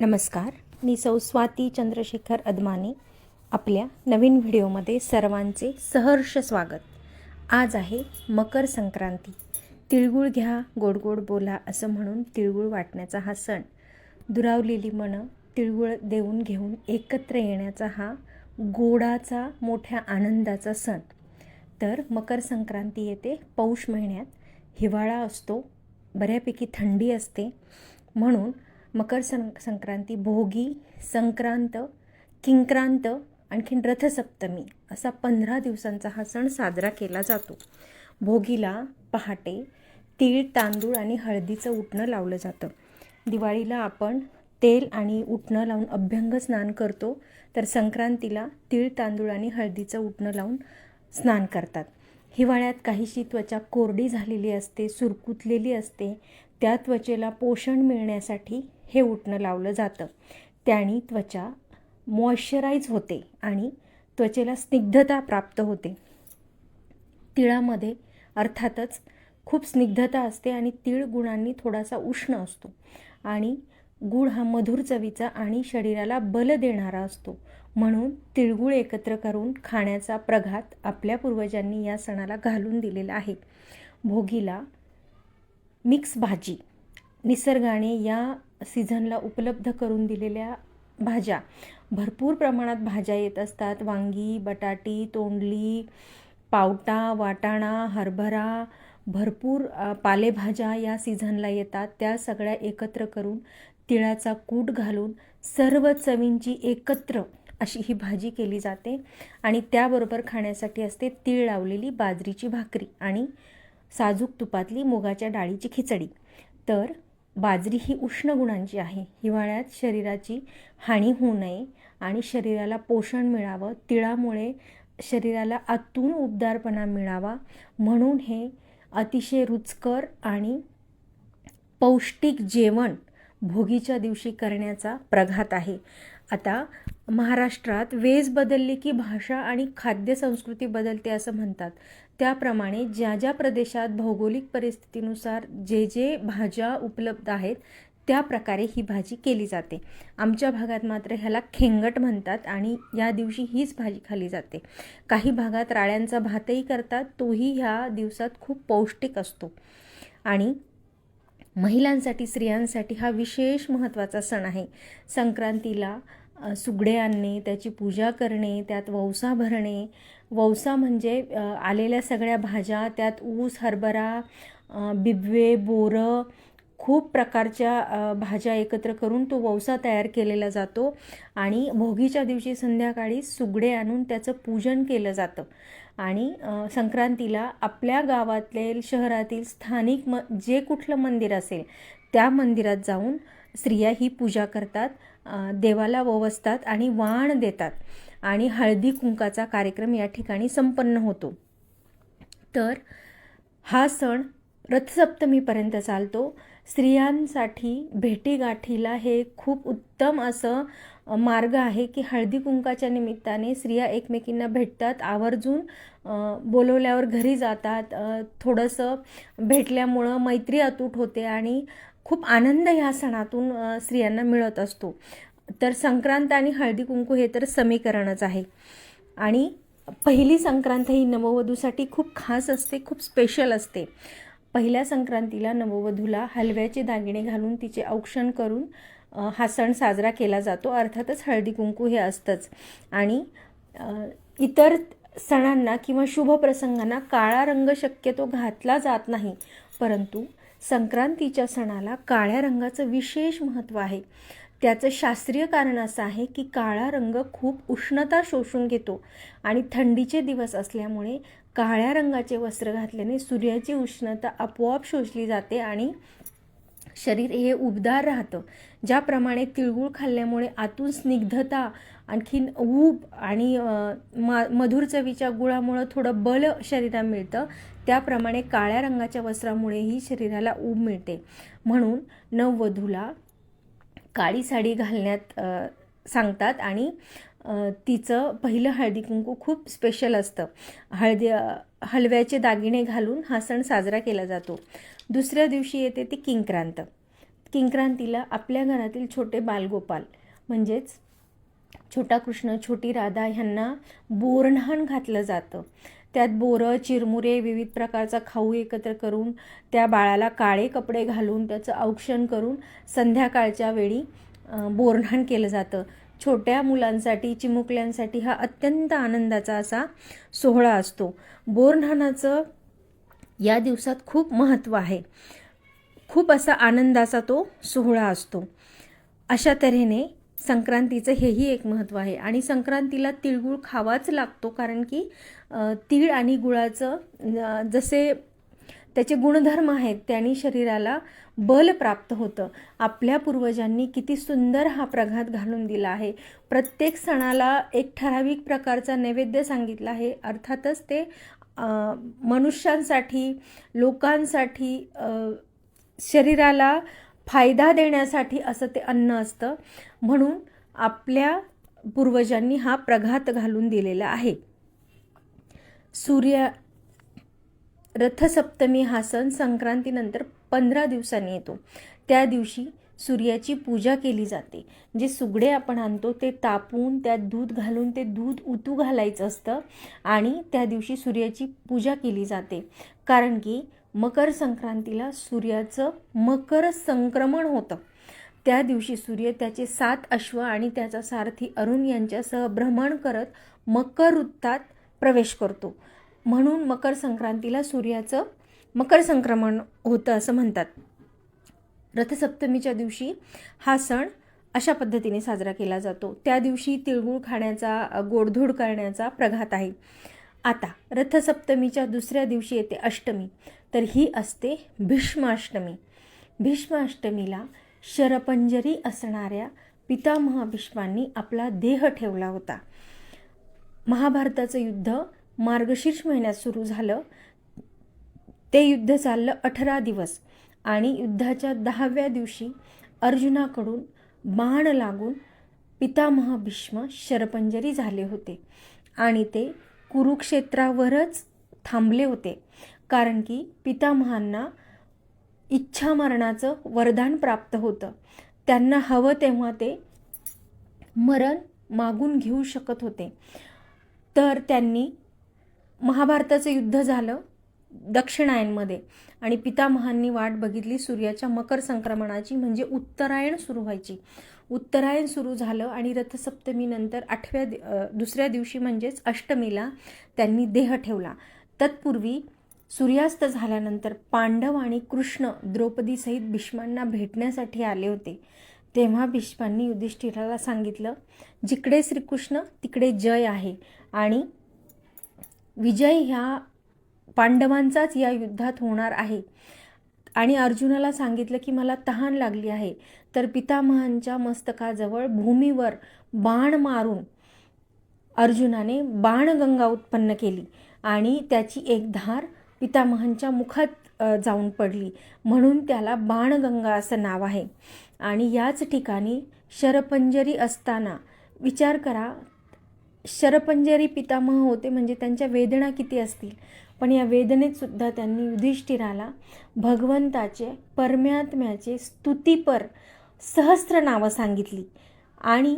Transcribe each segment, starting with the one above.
नमस्कार. मी सौ स्वाती चंद्रशेखर अदमाने. आपल्या नवीन व्हिडिओमध्ये सर्वांचे सहर्ष स्वागत. आज आहे मकर संक्रांती. तिळगुळ घ्या गोड गोड बोला असं म्हणून तिळगुळ वाटण्याचा हा सण. दुरावलेली मनं तिळगुळ देऊन घेऊन एकत्र येण्याचा हा गोडाचा मोठ्या आनंदाचा सण. तर मकर संक्रांती येते पौष महिन्यात. हिवाळा असतो बऱ्यापैकी थंडी असते. म्हणून मकर सं संक्रांती भोगी संक्रांत किंक्रांत आणखीन रथसप्तमी असा पंधरा दिवसांचा हा सण साजरा केला जातो. भोगीला पहाटे तीळ तांदूळ आणि हळदीचं उटणं लावलं जातं. दिवाळीला आपण तेल आणि उटणं लावून अभ्यंग स्नान करतो तर संक्रांतीला तीळ तांदूळ आणि हळदीचं उटणं लावून स्नान करतात. हिवाळ्यात काहीशी त्वचा कोरडी झालेली असते सुरकुतलेली असते त्या त्वचेला पोषण मिळण्यासाठी हे उटणं लावलं जातं. त्याने त्वचा मॉइश्चराईज होते आणि त्वचेला स्निग्धता प्राप्त होते. तिळामध्ये अर्थातच खूप स्निग्धता असते आणि तीळ गुणांनी थोडासा उष्ण असतो आणि गुळ हा मधुर चवीचा आणि शरीराला बल देणारा असतो. म्हणून तिळगुळ एकत्र करून खाण्याचा प्रघात आपल्या पूर्वजांनी या सणाला घालून दिलेला आहे. भोगीला मिक्स भाजी. निसर्गाने या सीझनला उपलब्ध करून दिलेल्या भाज्या. भरपूर प्रमाणात भाज्या येत असतात. वांगी बटाटी तोंडली पावटा वाटाणा हरभरा भरपूर पालेभाज्या या सीझनला येतात. त्या सगळ्या एकत्र करून तिळाचा कूट घालून सर्व चवींची एकत्र अशी ही भाजी केली जाते आणि त्याबरोबर खाण्यासाठी असते तीळ लावलेली बाजरीची भाकरी आणि साजूक तुपातली मुगाच्या डाळीची खिचडी. तर बाजरी ही उष्ण गुणांची आहे. हिवाळ्यात शरीराची हानी होऊ नये आणि शरीराला पोषण मिळावं. तिळामुळे शरीराला आतून उबदारपणा मिळावा. म्हणून हे अतिशय रुचकर आणि पौष्टिक जेवण भोगीच्या दिवशी करण्याचा प्रघात आहे. आता महाराष्ट्रात वेज बदलली की भाषा आणि खाद्य संस्कृती बदलते असं म्हणतात. त्याप्रमाणे ज्या ज्या प्रदेशात भौगोलिक परिस्थितीनुसार जे जे भाज्या उपलब्ध आहेत त्या प्रकारे ही भाजी केली जाते. आमच्या भागात मात्र ह्याला खेंगट म्हणतात आणि या दिवशी हीच भाजी खाली जाते. काही भागात राळ्यांचा भातही करतात तोही ह्या दिवसात खूप पौष्टिक असतो. आणि महिलांसाठी स्त्रियांसाठी हा विशेष महत्त्वाचा सण आहे. संक्रांतीला सुगडे आणणे त्याची पूजा करणे त्यात वौसा भरणे. वौसा म्हणजे आलेल्या सगळ्या भाज्या त्यात ऊस हरभरा बिबवे बोरं खूप प्रकारच्या भाज्या एकत्र करून तो वौसा तयार केलेला जातो. आणि भोगीच्या दिवशी संध्याकाळी सुगडे आणून त्याचं पूजन केलं जातं. आणि संक्रांतीला आपल्या गावातले शहरातील स्थानिक म जे कुठलं मंदिर असेल त्या मंदिरात जाऊन स्त्रिया ही पूजा करतात देवाला ववसतात आणि वाण देतात. आणि हळदी कुंकाचा कार्यक्रम या ठिकाणी संपन्न होतो. तर हा सण रथसप्तमीपर्यंत चालतो. स्त्रियांसाठी भेटीगाठीला हे खूप उत्तम असं मार्ग आहे की हळदी कुंकाच्या निमित्ताने स्त्रिया एकमेकींना भेटतात आवर्जून बोलवल्यावर घरी जातात थोडंसं भेटल्यामुळं मैत्री अतूट होते आणि खूप आनंद ह्या सणातून स्त्रियांना मिळत असतो. तर संक्रांत आणि हळदी कुंकू हे तर समीकरणच आहे. आणि पहिली संक्रांत ही नववधूसाठी खूप खास असते खूप स्पेशल असते. पहिल्या संक्रांतीला नववधूला हलव्याचे दागिने घालून तिचे औक्षण करून हा सण साजरा केला जातो. अर्थातच हळदी कुंकू हे असतंच. आणि इतर सणांना किंवा शुभ प्रसंगांना काळा रंग शक्यतो घातला जात नाही. परंतु संक्रांतीच्या सणाला काळ्या रंगाचं विशेष महत्त्व आहे. त्याचं शास्त्रीय कारण असं आहे की काळा रंग खूप उष्णता शोषून घेतो आणि थंडीचे दिवस असल्यामुळे काळ्या रंगाचे वस्त्र घातल्याने सूर्याची उष्णता आपोआप शोषली जाते आणि शरीर हे उबदार राहतं. ज्याप्रमाणे तिळगुळ खाल्ल्यामुळे आतून स्निग्धता आणखीन ऊब आणि मा मधुर चवीच्या गुळामुळं थोडं बल शरीरात मिळतं. त्याप्रमाणे काळ्या रंगाच्या वस्त्रामुळेही शरीराला ऊब मिळते. म्हणून नववधूला काळी साडी घालण्यात सांगतात आणि तिचं पहिलं हळदी कुंकू खूप स्पेशल असतं. हळदी हलव्याचे दागिने घालून हा सण साजरा केला जातो. दुसऱ्या दिवशी येते ती किंक्रांत. किंक्रांतीला आपल्या घरातील छोटे बालगोपाल म्हणजेच छोटा कृष्ण छोटी राधा ह्यांना बोरन्हाण घातलं जातं. त्यात बोरं चिरमुरे विविध प्रकारचा खाऊ एकत्र करून त्या बाळाला काळे कपडे घालून त्याचं औक्षण करून संध्याकाळच्या वेळी अं, बोरन्हाण केलं जातं. छोट्या मुलांसाठी चिमुकल्यांसाठी हा अत्यंत आनंदाचा असा सोहळा असतो. बोरन्हाणाचं या दिवसात खूप महत्त्व आहे. खूप असा आनंदाचा तो सोहळा असतो. अशा तऱ्हेने संक्रांतीचं हेही एक महत्त्व आहे. आणि संक्रांतीला तिळगुळ खावाच लागतो कारण की तीळ आणि गुळाचं जसे त्याचे गुणधर्म आहेत त्यांनी शरीराला बल प्राप्त होतं. आपल्या पूर्वजांनी किती सुंदर हा प्रघात घालून दिला आहे. प्रत्येक सणाला एक ठराविक प्रकारचा नैवेद्य सांगितला आहे. अर्थातच ते मनुष्यांसाठी लोकांसाठी शरीराला फायदा देण्यासाठी असं ते अन्न असतं. म्हणून आपल्या पूर्वजांनी हा प्रघात घालून दिलेला आहे. सूर्य रथसप्तमी हा सण संक्रांतीनंतर पंधरा दिवसांनी येतो. त्या दिवशी सूर्याची पूजा केली जाते. जे सुगडे आपण आणतो ते तापून त्यात दूध घालून ते दूध उतू घालायचं असतं आणि त्या दिवशी सूर्याची पूजा केली जाते. कारण की मकर संक्रांतीला सूर्याचं मकर संक्रमण होतं. त्या दिवशी सूर्य त्याचे सात अश्व आणि त्याचा सारथी अरुण यांच्यासह भ्रमण करत मकर वृत्तात प्रवेश करतो. म्हणून मकर संक्रांतीला सूर्याचं मकर संक्रमण होतं असं म्हणतात. रथसप्तमीच्या दिवशी हा सण अशा पद्धतीने साजरा केला जातो. त्या दिवशी तिळगुळ खाण्याचा गोडधोड करण्याचा प्रघात आहे. आता रथसप्तमीच्या दुसऱ्या दिवशी येते अष्टमी. तर ही असते भीष्माष्टमी. भीष्माष्टमीला शरपंजरी असणाऱ्या पितामह भीष्मांनी आपला देह ठेवला होता. महाभारताचं युद्ध मार्गशीर्ष महिन्यात सुरू झालं. ते युद्ध चाललं अठरा दिवस. आणि युद्धाच्या दहाव्या दिवशी अर्जुनाकडून बाण लागून पितामह भीष्म शरपंजरी झाले होते. आणि ते कुरुक्षेत्रावरच थांबले होते. कारण की पितामहांना इच्छा मरणाचं वरदान प्राप्त होतं. त्यांना हवं तेव्हा ते मरण मागून घेऊ शकत होते. तर त्यांनी महाभारताचं युद्ध झालं. दक्षिणायनमध्ये. आणि पितामहांनी वाट बघितली सूर्याच्या मकर संक्रमणाची म्हणजे उत्तरायण सुरू व्हायची. उत्तरायण सुरू झालं आणि रथसप्तमीनंतर आठव्या दि- दुसऱ्या दिवशी म्हणजेच अष्टमीला त्यांनी देह ठेवला. तत्पूर्वी सूर्यास्त झाल्यानंतर पांडव आणि कृष्ण द्रौपदीसहित भीष्मांना भेटण्यासाठी आले होते. तेव्हा भीष्मांनी युधिष्ठिराला सांगितलं जिकडे श्रीकृष्ण तिकडे जय आहे. आणि विजय ह्या पांडवांचाच या युद्धात होणार आहे. आणि अर्जुनाला सांगितलं की मला तहान लागली आहे. तर पितामहांच्या मस्तकाजवळ भूमीवर बाण मारून अर्जुनाने बाणगंगा उत्पन्न केली आणि त्याची एक धार पितामहांच्या मुखात जाऊन पडली. म्हणून त्याला बाणगंगा असं नाव आहे. आणि याच ठिकाणी शरपंजरी असताना विचार करा शरपंजरी पितामह होते म्हणजे त्यांच्या वेदना किती असतील? पण या वेदनेतसुद्धा त्यांनी युधिष्ठिराला भगवंताचे परमात्म्याचे स्तुतीपर सहस्र नावं सांगितली. आणि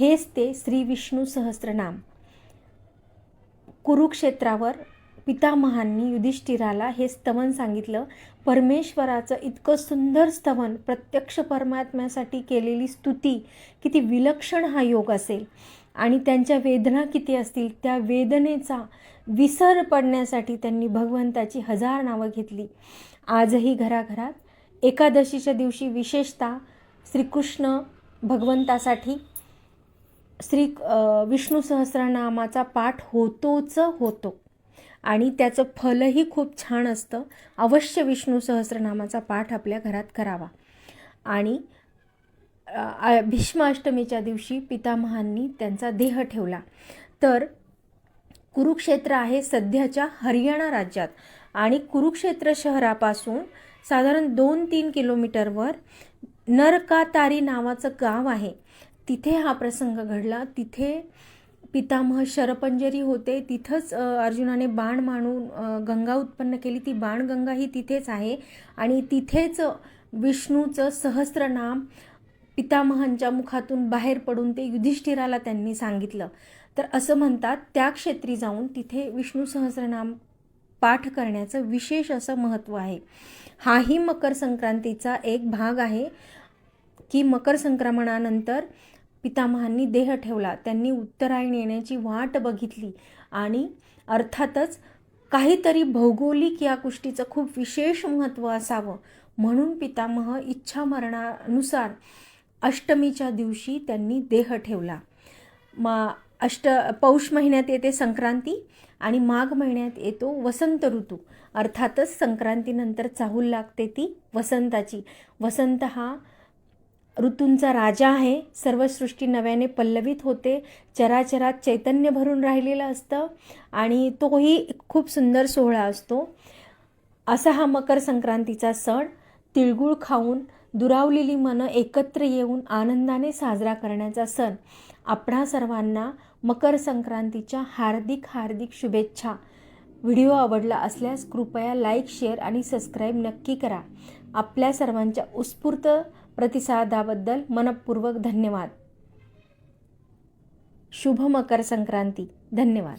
हेच ते श्री विष्णू सहस्रनाम. कुरुक्षेत्रावर पितामहांनी युधिष्ठिराला हे स्तवन सांगितलं. परमेश्वराचं इतकं सुंदर स्तवन प्रत्यक्ष परमात्म्यासाठी केलेली स्तुती किती विलक्षण हा योग असेल. आणि त्यांच्या वेदना किती असतील त्या वेदनेचा विसर पडण्यासाठी त्यांनी भगवंताची हजार नावं घेतली. आजही घराघरात एकादशीच्या दिवशी विशेषतः श्रीकृष्ण भगवंतासाठी श्री विष्णू सहस्रनामाचा पाठ होतोच होतो. आणि त्याचं फलही खूप छान असतं. अवश्य विष्णू सहस्रनामाचा पाठ आपल्या घरात करावा. आणि भीष्माष्टमीच्या दिवशी पितामहांनी त्यांचा देह ठेवला. तर कुरुक्षेत्र आहे सध्याच्या हरियाणा राज्यात आणि कुरुक्षेत्र शहरापासून साधारण दोन तीन किलोमीटरवर नरकातारी नावाचं गाव आहे. तिथे हा प्रसंग घडला. तिथे पितामह शरपंजरी होते. तिथंच अर्जुनाने बाण मानून गंगा उत्पन्न केली. ती बाणगंगा ही तिथेच आहे आणि तिथेच विष्णूचं सहस्रनाम पितामहांच्या मुखातून बाहेर पडून ते युधिष्ठिराला त्यांनी सांगितलं. तर असं म्हणतात त्या क्षेत्री जाऊन तिथे विष्णू सहस्रनाम पाठ करण्याचं विशेष असं महत्त्व आहे. हाही मकर संक्रांतीचा एक भाग आहे की मकर संक्रमणानंतर पितामहांनी देह ठेवला त्यांनी उत्तरायण येण्याची वाट बघितली आणि अर्थातच काहीतरी भौगोलिक या गोष्टीचं खूप विशेष महत्त्व असावं म्हणून पितामह इच्छा मरणानुसार अष्टमीच्या दिवशी त्यांनी देह ठेवला. मा अष्ट पौष महिन्यात येते संक्रांती आणि माघ महिन्यात येतो वसंत ऋतू. अर्थातच संक्रांतीनंतर चाहूल लागते ती वसंताची. वसंत हा ऋतूंचा राजा आहे. सर्व सृष्टी नव्याने पल्लवित होते. चराचरात चैतन्य भरून राहिलेलं असतं आणि तोही खूप सुंदर सोहळा असतो. असा हा मकर संक्रांतीचा सण. तिळगुळ खाऊन दुरावलेली मनं एकत्र येऊन आनंदाने साजरा करण्याचा सण आपणा सर्वांना मकर संक्रांतीच्या हार्दिक हार्दिक शुभेच्छा. व्हिडिओ आवडला असल्यास कृपया लाईक शेअर आणि सबस्क्राईब नक्की करा. आपल्या सर्वांच्या उत्स्फूर्त प्रतिसादाबद्दल मनपूर्वक धन्यवाद. शुभ मकर संक्रांती. धन्यवाद.